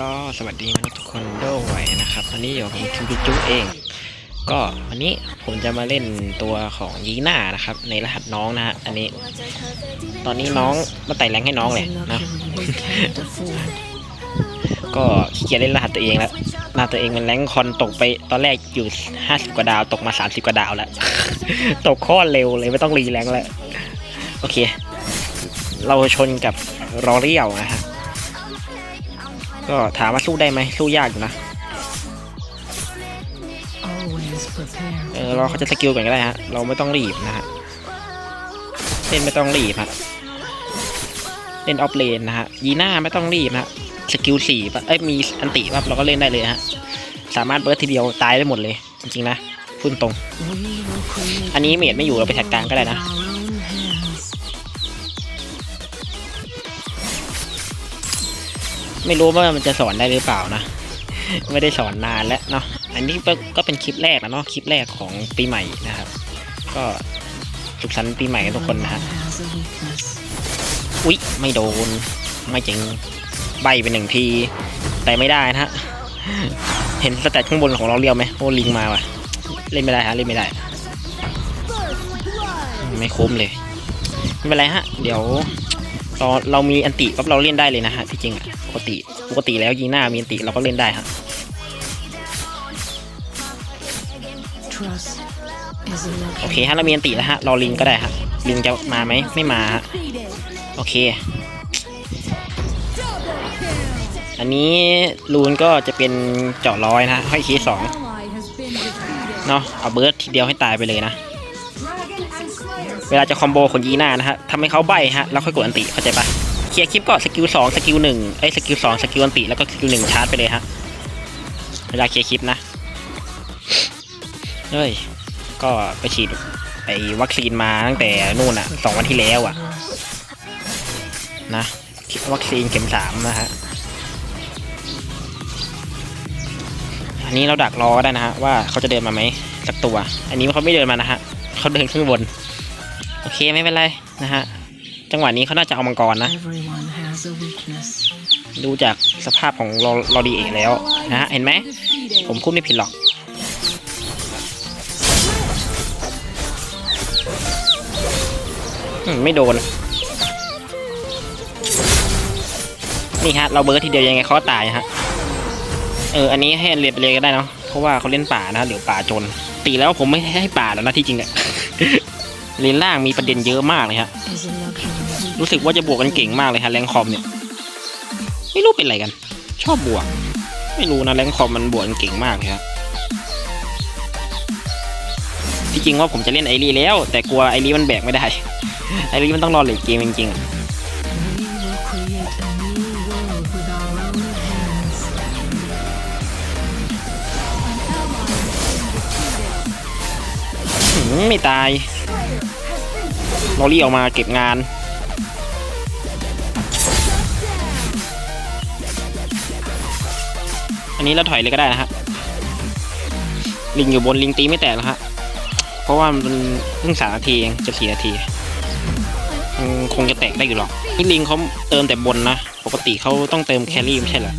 ก็สวัสดีมนุษย์ทุกคนด้วยนะครับวันนี้อยู่กับผมคิวจุ๊เอง ก็วันนี้ผมจะมาเล่นตัวของยีน่านะครับ ในรหัสน้องนะฮะอันนี้ ตอนนี้น้องมาไต่แรงให้น้องเลยนะก็ขี้เกียจเล่นรหัสตัวเองแล้วหน้าตัวเองมันแรงคอนตกไปตอนแรกอยู่ห้าสิกว่าดาวตกมาสามสิกว่าดาวแล้ว ตกข้อเร็วเลยไม่ต้องรีแรงแล้ว โอเค เราชนกับรอเรียวนะฮะ ก็ถามว่าสู้ได้ไหมสู้ยากอยู่นะเออรอเขาจะสกิลก่อนก็ได้ฮะ เราไม่ต้องรีบนะฮะเล่นไม่ต้องรีบฮะเล่นออฟเลนนะฮะยีน่าไม่ต้องรีบฮะสกิลสี่ปะเอ้ยมีอันติปั๊บเราก็เล่นได้เลยฮะสามารถเบิร์ดทีเดียวตายได้หมดเลย จริงๆนะพูดตรง อันนี้เมดไม่อยู่เราไปแท็กกลางก็ได้นะ ไม่รู้ว่ามันจะสอนได้หรือเปล่านะ ไม่ได้สอนนานแล้วเนาะอันนี้ก็เป็นคลิปแรกนะเนาะคลิปแรกของปีใหม่นะครับ ก็สุขสันต์ปีใหม่กันทุกคนนะฮะอุ๊ยไม่โดนไม่จริงใบไปหนึ่งที แต่ไม่ได้นะฮะเห็นสแตทข้างบนของเราเรียวไหมโอ้ลิงมาว่ะ เล่นไม่ได้ฮะเล่นไม่ได้ ไม่คุ้มเลยไม่เป็นไรฮะ เดี๋ยวเราเรามีอันติปั๊บเราเล่นได้เลยนะฮะที่จริงอะ ปกติ ปกติแล้วยิงหน้ามีอันติเราก็เล่นได้ฮะโอเคฮะเรามีอันติแล้วฮะรอลิงก็ได้ฮะลิงจะมาไหมไม่มาฮะโอเค อันนี้ลูนก็จะเป็นเจาะร้อยนะฮะห้อยคีสองเนาะเอาเบิร์ดทีเดียวให้ตายไปเลยนะ เวลาจะคอมโบคนยีหน้านะฮะทำให้เขาใบฮะแล้วค่อยกดอันติเข้าใจปะเค ลียร์คลิปก็สกิลสองสกิลหนึ่งไอ้สกิลสองสกิลอันติแล้วก็สกิลหนึ่งชาร์จไปเลยฮะเวลาเคลียร์คลิปนะเฮ้ยก็ไปฉีดไอ้วัคซีนมาตั้งแต่นู่นอะสองวันที่แล้วอะนะวัคซีนเข็มสามนะฮะอันนี้เราดักรอได้นะฮะว่าเขาจะเดินมาไหมสักตัว อันนี้เขาไม่เดินมานะฮะเขาเดินขึ้นบน โอเคไม่เป็นไรนะฮะ จังหวะนี้เขาน่าจะเอามังกรนะ ดูจากสภาพของลอลอดีเอกแล้วนะฮะ เห็นไหม ผมพูดไม่ผิดหรอกอืมไม่โดน นี่ฮะ เราเบิร์ดทีเดียวยังไงเขาก็ตายฮะ เออ อันนี้ให้เรียนไปเลยก็ได้เนาะ เพราะว่าเขาเล่นป่านะเดี๋ยวป่าจน ตีแล้วผมไม่ให้ป่าแล้วนะที่จริงอะ เลนล่างมีประเด็นเยอะมากเลยฮะ รู้สึกว่าจะบวกกันเก่งมากเลยฮะแรงคอมเนี่ย ไม่รู้เป็นอะไรกัน ชอบบวก ไม่รู้นะแรงคอมมันบวกกันเก่งมากเลยครับที่จริงว่าผมจะเล่นไอรีแล้ว แต่กลัวไอรีมันแบกไม่ได้ ไอรีมันต้องรอเลทเกมจริงๆไม่ตาย ลอรี่ออกมาเก็บงาน อันนี้เราถอยเลยก็ได้นะฮะ ลิงอยู่บนลิงตีไม่แตกแล้วฮะ เพราะว่ามันเพิ่งสามนาทีเองจะสี่นาที คงจะแตกได้อยู่หรอกนี่ลิงเขาเติมแต่บนนะ ปกติเขาต้องเติมแครี่ไม่ใช่เหรอ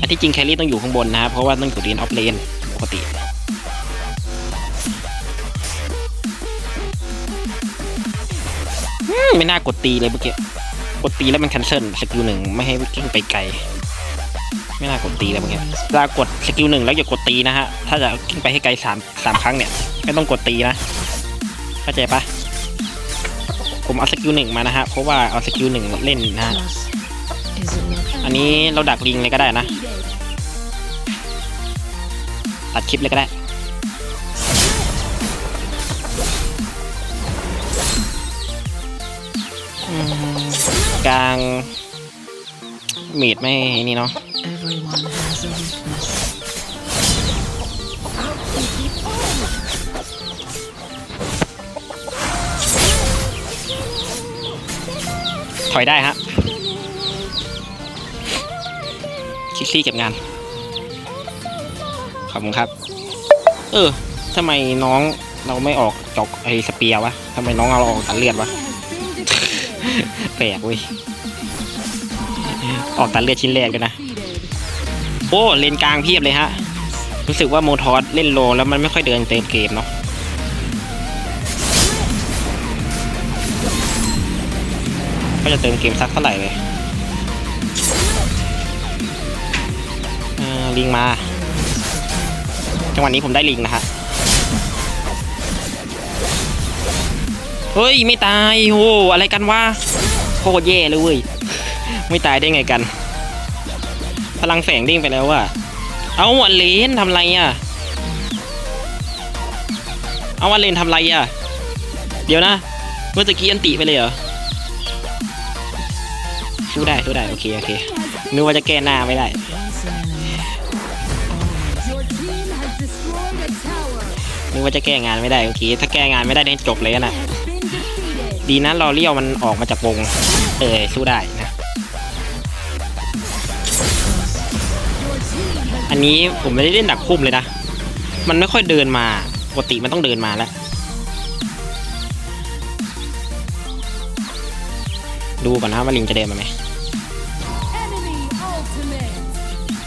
อันที่จริงแครี่ต้องอยู่ข้างบนนะครับเพราะว่าต้องอยู่เลนออฟเลนปกติ ไม่น่ากดตีเลยเมื่อกี้กดตีแล้วมันแคนเซิลสกิลหนึ่งไม่ให้กิ้งไปไกล ไม่น่ากดตีเลยเมื่อกี้เวลากดสกิลหนึ่งแล้วอย่ากดตีนะฮะ ถ้าจะกิ้งไปให้ไกลสามสามครั้งเนี่ย ไม่ต้องกดตีนะเข้าใจปะผมเอาสกิลหนึ่งมานะฮะเพราะว่าเอาสกิลหนึ่งเล่นนะอันนี้เราดักลิงเลยก็ได้นะตัดคลิปเลยก็ได้ กลางมีดไม่นี่เนาะถอยได้ฮะคิกซี่เก็บงาน ขอบคุณครับ เออทำไมน้องเราไม่ออกจอกไอ้สเปียร์วะทำไมน้องเอาเราออกตัดเลือดวะ แปลกเว้ย ออกตัดเลือดชิ้นแรกเลยนะ โอ้ เลนกลางเพียบเลยฮะ รู้สึกว่าโมทอสเล่นโลแล้วมันไม่ค่อยเดินเต็มเกมเนาะก็จะเติมเกมสักเท่าไหร่เลยลิงมา จังหวะนี้ผมได้ลิงนะฮะ เฮ้ย ไม่ตายโอ้อะไรกันวะโคตรแย่เลยเว้ย ไม่ตายได้ไงกัน พลังแฝงเด้งไปแล้วว่ะ เอาอันเลนทำไรอะ เอาอันเลนทำไรอะ เดี๋ยวนะ เมื่อตะกี้อันติไปเลยเหรอสู้ได้สู้ได้โอเคโอเคนึกว่าจะแก้หน้าไม่ได้นึกว่าจะแก้งานไม่ได้โอเคถ้าแก้งานไม่ได้เนี่ยจบเลยนะ ดีนะรอเลี้ยวมันออกมาจากวงเออสู้ได้นะ อันนี้ผมไม่ได้เล่นดักพุ่มเลยนะ มันไม่ค่อยเดินมาปกติมันต้องเดินมาแล้ว ดูก่อนนะว่าลิงจะเดินมาไหม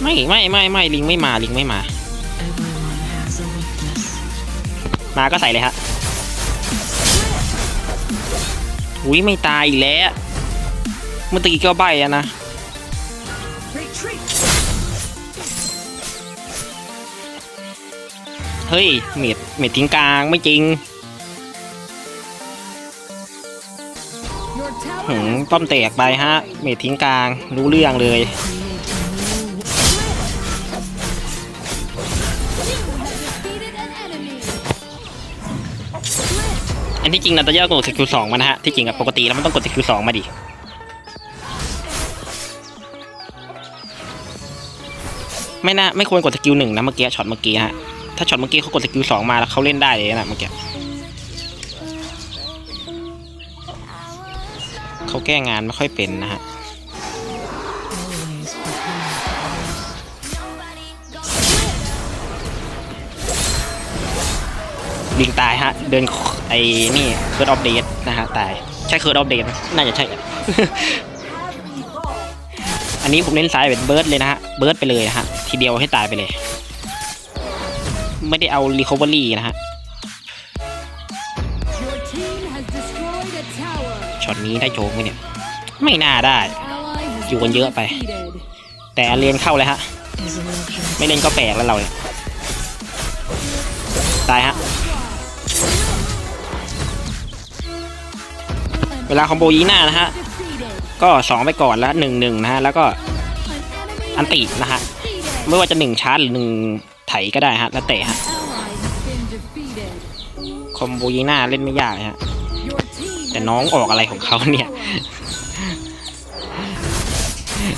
ไม่ไม่ไม่ไม่ลิงไม่มาลิงไม่มา มาก็ใส่เลยฮะ อุ้ยไม่ตายอีกแล้วเมื่อตะกี้ก็ใบอะนะเฮ้ยเม็ดเม็ดทิ้งกลางไม่จริงหืมป้อมแตกไปฮะ เม็ดทิ้งกลางรู้เรื่องเลย อันที่จริงนาตาย่ากดสกิลสองมานะฮะ ที่จริงอะปกติแล้วมันต้องกดสกิลสองมาดิ ไม่น่าไม่ควรกดสกิลหนึ่งนะเมื่อกี้ช็อตเมื่อกี้ฮะ ถ้าช็อตเมื่อกี้เขากดสกิลสองมาแล้วเขาเล่นได้เลยนะเมื่อกี้เขาแก้งานไม่ค่อยเป็นนะฮะลิงตายฮะ เดิน ไอ้นี่เคิร์ดออฟเดตนะฮะตายใช่เคิร์ดออฟเดตน่าจะใช่อะอันนี้ผมเล่นซ้ายเป็นเบิร์ดเลยนะฮะเบิร์ดไปเลยนะฮะทีเดียวให้ตายไปเลย ไม่ได้เอารีคอเวอรี่นะฮะ Your team has destroyed a tower. ช็อตนี้ได้โจกไหมเนี่ย ไม่น่าได้ Ally has อยู่กัน been เยอะไป defeated. แต่เรียนเข้าเลยฮะ Is a luxury. ไม่เล่นก็แปลกแล้วเราเนี่ย เวลาคอมโบยีหน้านะฮะ ก็สองไปก่อนแล้วหนึ่งหนึ่งนะฮะ แล้วก็อันตินะฮะ ไม่ว่าจะหนึ่งชาร์จหรือหนึ่งไถก็ได้ฮะ แล้วแต่ฮะ คอมโบยีหน้าเล่นไม่ยากฮะ แต่น้องออกอะไรของเขาเนี่ย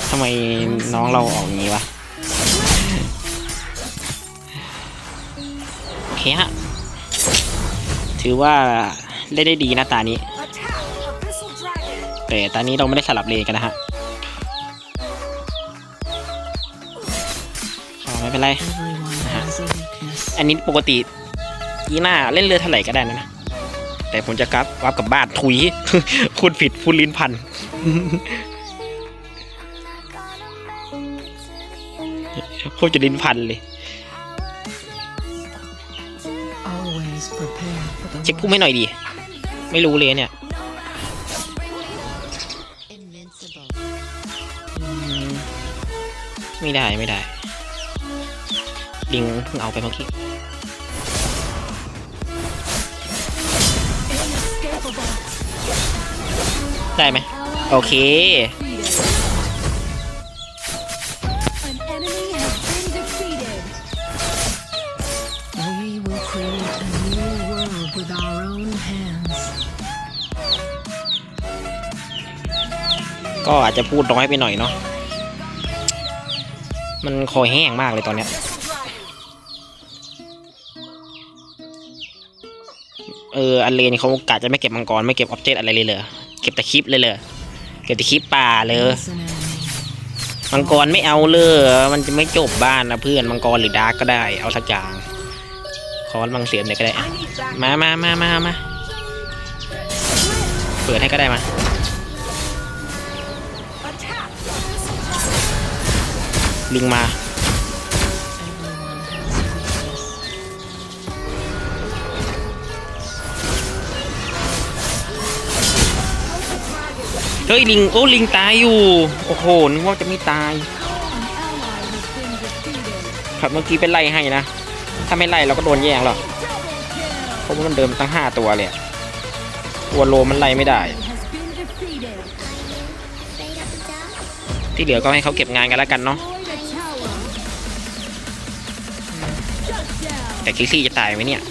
ทำไมน้องเราออกงี้วะ โอเคฮะ ถือว่าเล่นได้ดีนะตานี้ แต่ตอนนี้เราไม่ได้สลับเลนกันนะฮะอ๋อไม่เป็นไร Everyone has a weakness. อันนี้ปกติยีหน้าเล่นเรือเท่าไหร่ก็ได้นะนะ แต่ผมจะกลับวับกับบ้านถุยพูดผิดพูดลิ้นพันพูดจะลิ้นพันเลย Always prepare for the เช็คพุ่มให้หน่อยดิ ไม่รู้เลยเนี่ย ไม่ได้ไม่ได้ลิงเพิ่งเอาไปเมื่อกี้ได้ไหมโอเค ก็อาจจะพูดน้อยไปหน่อยเนาะมันคอแห้งมากเลยตอนเนี้ยเอออันเลนเขากะจะไม่เก็บมังกรไม่เก็บออบเจกต์อะไรเลยเหรอเก็บแต่คลิปเลยเหรอเก็บแต่คลิปป่าเลยมังกรไม่เอาเลยมันจะไม่จบบ้านนะเพื่อนมังกรหรือดาร์กก็ได้ เอาสักอย่างคอนบางเสียมเลยก็ได้มามามามามาเปิดให้ก็ได้มา ลิงมา เฮ้ยลิง โอ้ลิงตายอยู่ โอ้โห นึกว่าจะไม่ตาย ครับเมื่อกี้เป็นไล่ให้นะ ถ้าไม่ไล่เราก็โดนแย่งหรอกเพราะว่ามันเดิมตั้งห้าตัวเลยตัวโลมันไล่ไม่ได้ ที่เหลือก็ให้เขาเก็บงานกันแล้วกันเนาะ แต่คิซี่จะตายไหมเนี่ย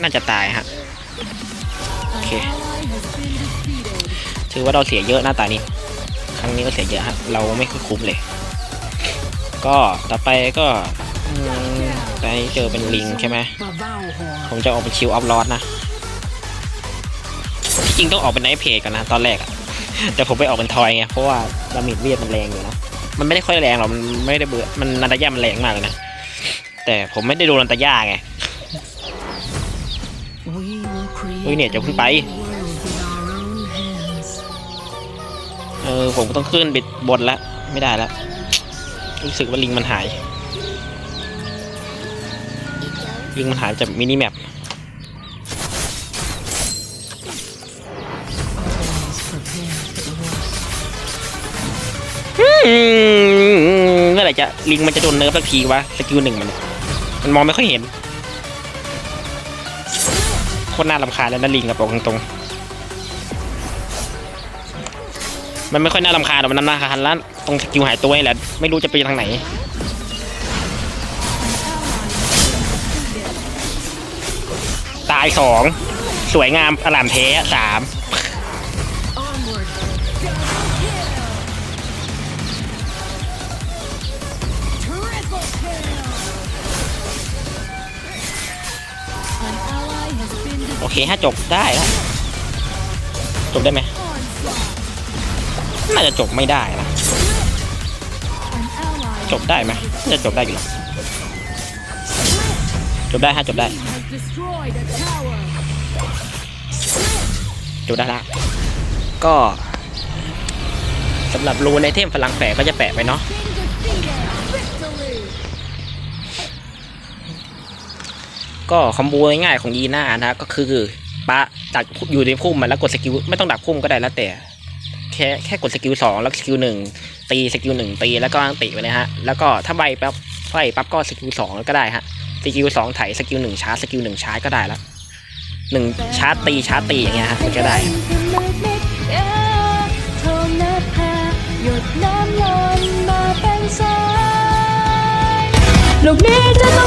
น่าจะตายฮะ An Okay. ally has been defeated. ถือว่าเราเสียเยอะหน้าตานี้ ครั้งนี้ก็เสียเยอะฮะ เราไม่ค่อยคุ้มเลย ก็ต่อไปก็ตอนนี้เจอเป็นลิงใช่ไหม ผมจะออกเป็นชิลออฟลอดนะ จริงต้องออกเป็นไนท์เพจกันนะตอนแรกอะแต่ผมไปออกเป็นทอยไง เพราะว่าดาเมจเวียดมันแรงอยู่นะ มันไม่ได้ค่อยแรงหรอก มันไม่ได้เบื่อ มันนันตาย่ามันแรงมากเลยนะ แต่ผมไม่ได้โดนนันตาย่าไง เฮ้ยเนี่ยจะเพิ่งไป เออผมต้องขึ้นบิดบนแล้วไม่ได้แล้วรู้สึกว่าลิงมันหาย ลิงมันหายจากมินิแมปเมื่อไหร่จะลิงมันจะโดนเนิร์ฟสักทีวะสกิลหนึ่งมัน มันมองไม่ค่อยเห็น คตรน่าลำคาญแล้วนะลิงกับบอกตรงๆมันไม่ค่อยน่าลำคาญหรอกมันน่าลำคาญแล้วตรงสกิลหายตัวนี่แหละไม่รู้จะไปทางไหนตายสองสวยงามอลามเทะสาม เคถ้าจบได้แล้วจบได้ไหมน่าจะจบไม่ได้นะจบได้ไหมจะจบได้อยู่หรอกจบได้ฮะจบได้จบได้ละก็สำหรับรูในเทมพลังแฝงก็จะแปะไปเนาะ ก็คอมโบง่ายๆของยีน่านะก็คือปะดักอยู่ในพุ่มมันแล้วกดสกิลไม่ต้องดักพุ่มก็ได้แล้วแต่ แค่แค่กดสกิลสองแล้วสกิลหนึ่งตีสกิลหนึ่งตีแล้วก็อังติไปเลยฮะแล้วก็ถ้าใบปั๊บไฟปั๊บก็สกิลสองก็ได้ฮะสกิลสองไถสกิลหนึ่งชาร์จสกิลหนึ่งชาร์จก็ได้แล้วหนึ่งชาร์จตีชาร์จตีอย่างเงี้ยฮะมันก็ได้ทงนภาหยดน้ำหล่นมาเป็นสายลูกนี้จะต้